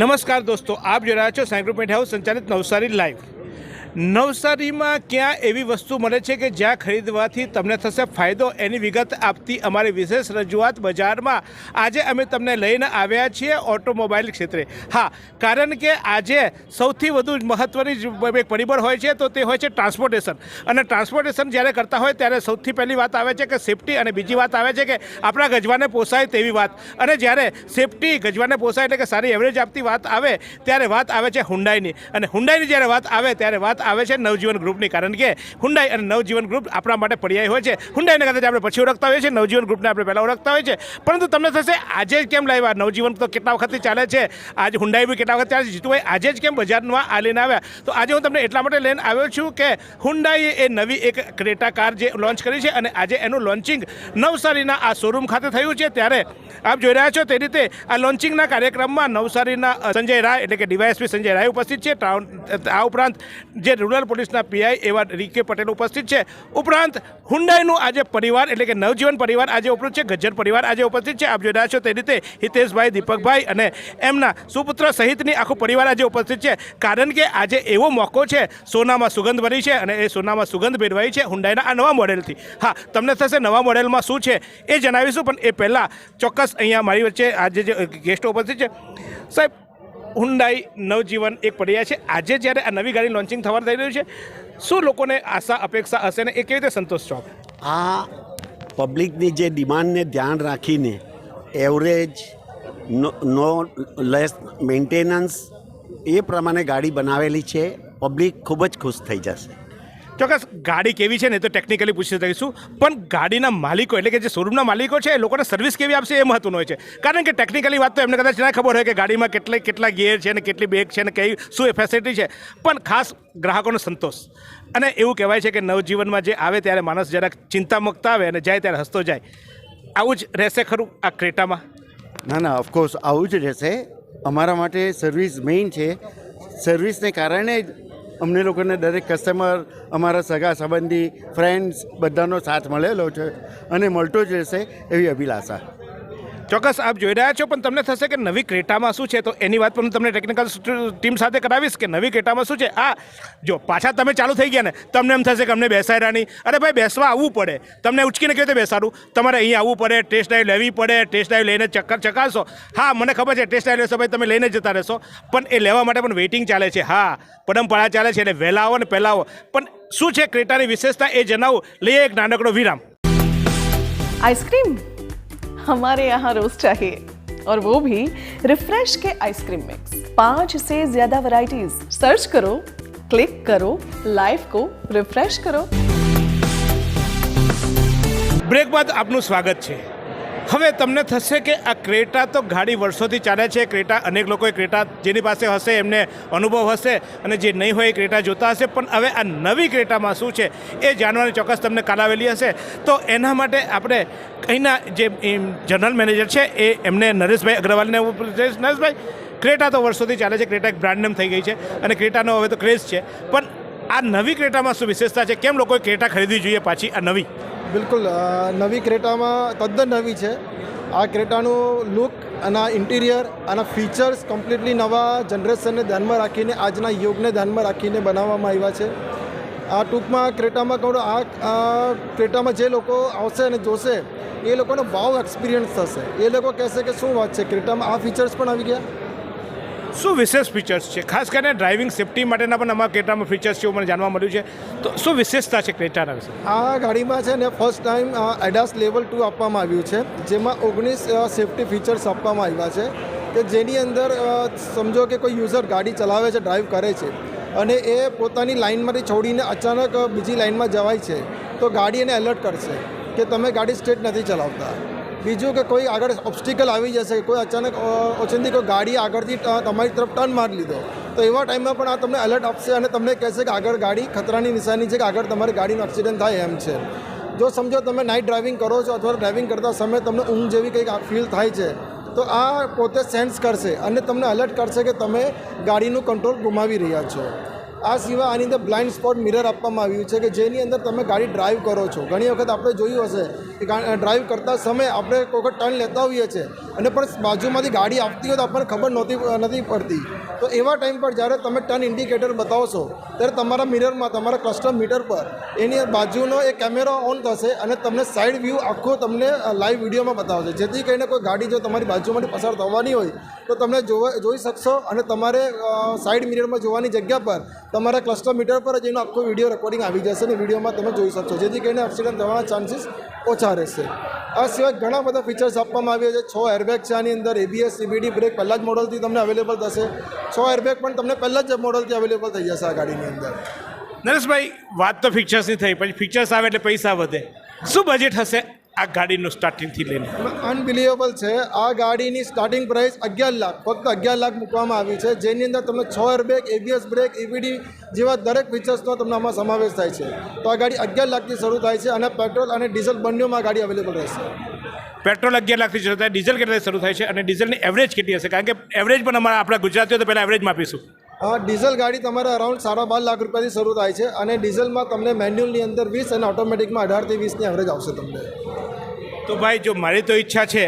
નમસ્કાર દોસ્તો આપ જોઈ રહ્યા છો ગ્રુપ હાઉસ સંચાલિત નવસારી લાઈવ નવસારીમાં ક્યાં એવી વસ્તુ મળે છે કે જ્યાં ખરીદવાથી તમને થશે ફાયદો? એની વિગત આપતી અમારી વિશેષ રજૂઆત બજારમાં. આજે અમે તમને લઈને આવ્યા છીએ ઓટોમોબાઈલ ક્ષેત્રે. હા, કારણ કે આજે સૌથી વધુ મહત્ત્વની એક પરિબળ હોય છે તો તે હોય છે ટ્રાન્સપોર્ટેશન. અને ટ્રાન્સપોર્ટેશન જ્યારે કરતા હોય ત્યારે સૌથી પહેલી વાત આવે છે કે સેફટી અને બીજી વાત આવે છે કે આપણા ગજવાને પોસાય તેવી વાત. અને જ્યારે સેફટી ગજવાને પોસાય એટલે કે સારી એવરેજ આપતી વાત આવે, ત્યારે વાત આવે છે હુંડાઈની. અને હુંડાઈની જ્યારે વાત આવે, ત્યારે વાત આવે છે નવજીવન ગ્રુપની, કારણ કે હુંડાઈ અને નવજીવન ગ્રુપ આપણા માટે પર્યાય હોય છે. હુંડાઈને કદાચ આપણે પછી ઓળખતા હોઈએ છીએ, નવજીવન ગ્રુપને આપણે પહેલાં ઓળખતા હોય છે પરંતુ તમને થશે, આજે જ કેમ લાવ્યા? નવજીવન તો કેટલા વખતથી ચાલે છે? આજે હુંડાઈ બી કેટલા વખત ચાલે છે? જીતુભાઈ, આજે જ કેમ બજારમાં આ લઈને આવ્યા? તો આજે હું તમને એટલા માટે લઈને આવ્યો છું કે હુંડાઈએ એ નવી એક ક્રેટા કાર જે લોન્ચ કરી છે અને આજે એનું લોન્ચિંગ નવસારીના આ શોરૂમ ખાતે થયું છે. ત્યારે આપ જોઈ રહ્યા છો તે રીતે આ લોન્ચિંગના કાર્યક્રમમાં નવસારીના સંજય રાય, એટલે કે ડીવાયએસપી સંજય રાય ઉપસ્થિત છે. આ ઉપરાંત જે રૂરલ પોલીસના પીઆઈ એવા રીકે પટેલ ઉપસ્થિત છે. ઉપરાંત હુંડાઈનું આજે પરિવાર એટલે કે નવજીવન પરિવાર આજે ઉપસ્થિત છે. ગજ્જર પરિવાર આજે ઉપસ્થિત છે. આપ જોઈ રહ્યા છો તે રીતે હિતેશભાઈ, દીપકભાઈ અને એમના સુપુત્ર સહિતની આખું પરિવાર આજે ઉપસ્થિત છે. કારણ કે આજે એવો મોકો છે. સોનામાં સુગંધ ભરી છે અને એ સોનામાં સુગંધ ભેરવાઈ છે હુંડાઈના આ નવા મોડેલથી. હા, તમને થશે નવા મોડેલમાં શું છે એ જણાવીશું, પણ એ પહેલાં ચોક્કસ અહીંયા મારી વચ્ચે આજે જે ગેસ્ટ ઉપસ્થિત છે. સાહેબ હુંડાઈ નવજીવન એક પડ્યા છે. આજે જ્યારે આ નવી ગાડી લોન્ચિંગ થવા થઈ રહ્યું છે, શું લોકોને આશા, અપેક્ષા હશે ને એ કેવી રીતે સંતોષ છો? આ પબ્લિકની જે ડિમાન્ડને ધ્યાન રાખીને એવરેજ નો લેસ મેન્ટેનન્સ એ પ્રમાણે ગાડી બનાવેલી છે. પબ્લિક ખૂબ જ ખુશ થઈ જશે. ચોક્કસ, ગાડી કેવી છે ને તો ટેકનિકલી પૂછી શકીશું પણ ગાડીના માલિકો એટલે કે જે શોરૂમના માલિકો છે, એ લોકોને સર્વિસ કેવી આપશે એ મહત્વનું હોય છે. કારણ કે ટેકનિકલી વાત તો એમને કદાચ ના ખબર હોય કે ગાડીમાં કેટલા કેટલા ગિયર છે ને કેટલી બેગ છે ને કઈ શું એ ફેસિલિટી છે. પણ ખાસ ગ્રાહકોનો સંતોષ. અને એવું કહેવાય છે કે નવજીવનમાં જે આવે ત્યારે માણસ જરાક ચિંતા મુક્ત આવે અને જાય ત્યારે હસતો જાય. આવું જ રહેશે ખરું આ ક્રેટામાં? ના ના ઓફકોર્સ આવું જ રહેશે. અમારા માટે સર્વિસ મેઇન છે. સર્વિસને કારણે અમને લોકોને દરેક કસ્ટમર અમારા સગા સંબંધી ફ્રેન્ડ્સ બધાનો સાથ મળેલો છે અને મળતો જ રહેશે એવી અભિલાષા. ચોક્કસ આપ જોઈ રહ્યા છો, પણ તમને થશે કે નવી ક્રેટામાં શું છે? તો એની વાત પણ હું તમને ટેકનિકલ ટીમ સાથે કરાવીશ કે નવી ક્રેટામાં શું છે? આ, જો પાછા તમે ચાલુ થઈ ગયા ને, તમને એમ થશે કે અમને બેસાડ્યા નહીં અરે ભાઈ, બેસવા આવવું પડે. તમને ઉચકીને કેવી રીતે બેસાડું? તમારે અહીં આવવું પડે ટેસ્ટ ડ્રાઈવ લેવી પડે ટેસ્ટ ડ્રાઈવ લઈને ચક્કર ચકાસો. હા, મને ખબર છે ટેસ્ટ ડ્રાઈવ લેશો ભાઈ, તમે લઈને જતા રહેશો. પણ એ લેવા માટે પણ વેઇટિંગ ચાલે છે. હા પરંપરા ચાલે છે, એટલે વહેલા આવો ને પહેલાં આવો પણ શું છે ક્રેટાની વિશેષતા એ જણાવું. લઈએ એક નાનકડો વિરામ. આઈસ્ક્રીમ हमारे यहाँ रोज चाहिए और वो भी रिफ्रेश के आइसक्रीम मिक्स पांच से ज्यादा वैरायटीज सर्च करो क्लिक करो लाइफ को रिफ्रेश करो બ્રેક બાદ આપનું સ્વાગત છે હવે તમને થશે કે આ ક્રેટા તો ગાડી વર્ષોથી ચાલે છે. ક્રેટા અનેક લોકોએ ક્રેટા જેની પાસે હશે, એમને અનુભવ હશે અને જે નહીં હોય એ ક્રેટા જોતા હશે. પણ હવે આ નવી ક્રેટામાં શું છે એ જાણવાની ચોક્કસ તમને કાલાવેલી હશે. તો એના માટે આપણે અહીંના જે જનરલ મેનેજર છે એ એમને નરેશભાઈ અગ્રવાલને નરેશભાઈ, ક્રેટા તો વર્ષોથી ચાલે છે. ક્રેટા એક બ્રાન્ડ નેમ થઈ ગઈ છે અને ક્રેટાનો હવે તો ક્રેઝ છે. પણ આ નવી ક્રેટામાં શું વિશેષતા છે? કેમ લોકોએ ક્રેટા ખરીદવી જોઈએ પાછી આ નવી? બિલકુલ નવી ક્રેટામાં તદ્દન નવી છે. આ ક્રેટાનું લુક અને ઇન્ટિરિયર અને ફીચર્સ કમ્પ્લીટલી નવા જનરેશનને ધ્યાનમાં રાખીને, આજના યુગને ધ્યાનમાં રાખીને બનાવવામાં આવ્યા છે. આ ટૂંકમાં ક્રેટામાં કહું આ ક્રેટામાં જે લોકો આવશે અને જોશે, એ લોકોનો ભાવ એક્સપિરિયન્સ થશે. એ લોકો કહેશે કે શું વાત છે, ક્રેટામાં આ ફીચર્સ પણ આવી ગયા? શું વિશેષ ફીચર્સ છે? ખાસ કરીને ડ્રાઇવિંગ સેફટી માટેના પણ અમારા ક્રેટામાં ફીચર્સ છે એવું મને જાણવા મળ્યું છે. તો શું વિશેષતા છે ક્રેટાના વિશે? આ ગાડીમાં છે ને first time ADAS level two આપવામાં આવ્યું છે, જેમાં ઓગણીસ સેફટી ફીચર્સ આપવામાં આવ્યા છે, કે જેની અંદર સમજો કે કોઈ યુઝર ગાડી ચલાવે છે ડ્રાઈવ કરે છે, અને એ પોતાની લાઇનમાંથી છોડીને અચાનક બીજી લાઇનમાં જવાય છે, તો ગાડી એને એલર્ટ કરશે કે તમે ગાડી સ્ટ્રેટ નથી ચલાવતા. બીજું કે કોઈ આગળ ઓબ્સ્ટિકલ આવી જશે કોઈ અચાનક ઓછીથી કોઈ ગાડી આગળથી તમારી તરફ ટર્ન મારી લીધો, તો એવા ટાઈમમાં પણ આ તમને એલર્ટ આપશે અને તમને કહેશે કે આગળ ગાડી ખતરાની નિશાની છે કે આગળ તમારી ગાડીનો એક્સિડન્ટ થાય એમ છે. જો સમજો તમે નાઇટ ડ્રાઇવિંગ કરો છો અથવા ડ્રાઇવિંગ કરતા સમયે તમને ઊંઘ જેવી કંઈક ફીલ થાય છે, તો આ પોતે સેન્સ કરશે અને તમને એલર્ટ કરશે કે તમે ગાડીનું કંટ્રોલ ગુમાવી રહ્યા છો. આ સિવાય આની અંદર બ્લાઇન્ડ સ્પોટ મિરર આપવામાં આવ્યું છે કે જેની અંદર તમે ગાડી ડ્રાઈવ કરો છો. ઘણી વખત આપણે જોયું હશે કે ડ્રાઈવ કરતા સમયે આપણે કોઈ ટર્ન લેતા હોઈએ છીએ અને પણ બાજુમાંથી ગાડી આવતી હોય તો આપણને ખબર નહોતી નથી પડતી. તો એવા ટાઈમ પર જ્યારે તમે ટર્ન ઇન્ડિકેટર બતાવશો ત્યારે તમારા મિરરમાં તમારા કસ્ટમ મીટર પર એની બાજુનો એક કેમેરા ઓન થશે અને તમને સાઈડ વ્યૂ આખો તમને લાઈવ વિડીયોમાં બતાવશે. જેથી કરીને કોઈ ગાડી જો તમારી બાજુમાંથી પસાર થવાની હોય તો તમને જોવા, જોઈ શકશો અને તમારે સાઈડ મિરરમાં જોવાની જગ્યા પર તમારા ક્લસ્ટર મીટર પર જ એનો આખો વીડિયો રેકોર્ડિંગ આવી જશે અને વિડીયોમાં તમે જોઈ શકશો. જેથી કરીને એક્સિડન્ટ થવાના ચાન્સીસ ઓછા રહેશે. આ સિવાય ઘણા બધા ફીચર્સ આપવામાં આવ્યા છે. છ એરબેગ છે આની અંદર એબીએસ સીબીડી બ્રેક પહેલાં જ મોડલથી તમને અવેલેબલ થશે. છ એરબેગ પણ તમને પહેલાં જ મોડલથી અવેલેબલ થઈ જશે આ ગાડીની અંદર. નરેશભાઈ, વાત તો ફીચર્સની થઈ, પછી ફીચર્સ આવે એટલે પૈસા વધે. શું બજેટ હશે? આ ગાડીનું સ્ટાર્ટિંગથી લઈને. અનબિલિવેબલ છે. આ ગાડીની સ્ટાર્ટિંગ પ્રાઇસ અગિયાર લાખ ફક્ત અગિયાર લાખ મૂકવામાં આવી છે. જેની અંદર તમને છ એરબેગ એબીએસ બ્રેક એવીડી જેવા દરેક ફીચર્સનો તમને આમાં સમાવેશ થાય છે. તો આ ગાડી અગિયાર લાખથી શરૂ થાય છે અને પેટ્રોલ અને ડીઝલ બંનેમાં ગાડી અવેલેબલ રહેશે. પેટ્રોલ અગિયાર લાખથી શરૂ થાય ડીઝલ કેટલા શરૂ થાય છે અને ડીઝલની એવરેજ કેટલી હશે? કારણ કે એવરેજ પણ અમારા આપણા ગુજરાતીઓ તો પહેલાં એવરેજ માપીશું. ડીઝલ ગાડી તમારે અરાઉન્ડ સાડા બાર લાખ રૂપિયાથી શરૂ થાય છે અને ડીઝલમાં તમને મેન્યુઅલની અંદર વીસ અને ઓટોમેટિકમાં અઢારથી વીસની એવરેજ આવશે તમને. તો ભાઈ, જો મારી તો ઈચ્છા છે,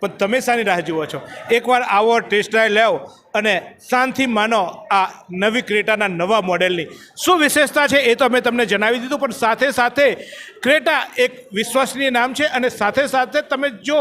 પણ તમે શાની રાહ જુઓ છો. એકવાર આવો ટેસ્ટ ડ્રાઈવ લેવો અને શાંતિ માનો આ નવી ક્રેટાના નવા મોડેલની. શું વિશેષતા છે એ તો અમે તમને જણાવી દીધું, પણ સાથે સાથે ક્રેટા એક વિશ્વસનીય નામ છે અને સાથે સાથે તમે જો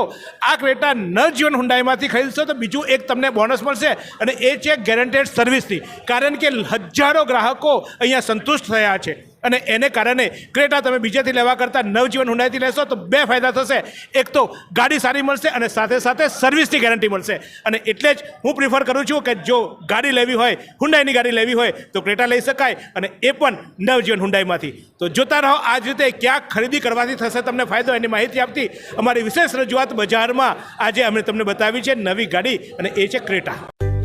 આ ક્રેટા ન જીવન હુંડાઈમાંથી ખરીદશો તો બીજું એક તમને બોનસ મળશે અને એ છે ગેરંટેડ સર્વિસની કારણ કે હજારો ગ્રાહકો અહીંયા સંતુષ્ટ થયા છે. અને એને કારણે ક્રેટા તમે બીજેથી લેવા કરતાં નવજીવન હુંડાઈથી લેશો તો બે ફાયદા થશે. એક તો ગાડી સારી મળશે અને સાથે સાથે સર્વિસની ગેરંટી મળશે. અને એટલે જ હું પ્રિફર કરું છું કે જો ગાડી લેવી હોય, હુંડાઈની ગાડી લેવી હોય, તો ક્રેટા લઈ શકાય અને એ પણ નવજીવન હુંડાઈમાંથી. તો જોતા રહો, આ જ રીતે ક્યાંક ખરીદી કરવાથી થશે તમને ફાયદો એની માહિતી આપતી અમારી વિશેષ રજૂઆત બજારમાં આજે અમે તમને બતાવી છે નવી ગાડી અને એ છે ક્રેટા.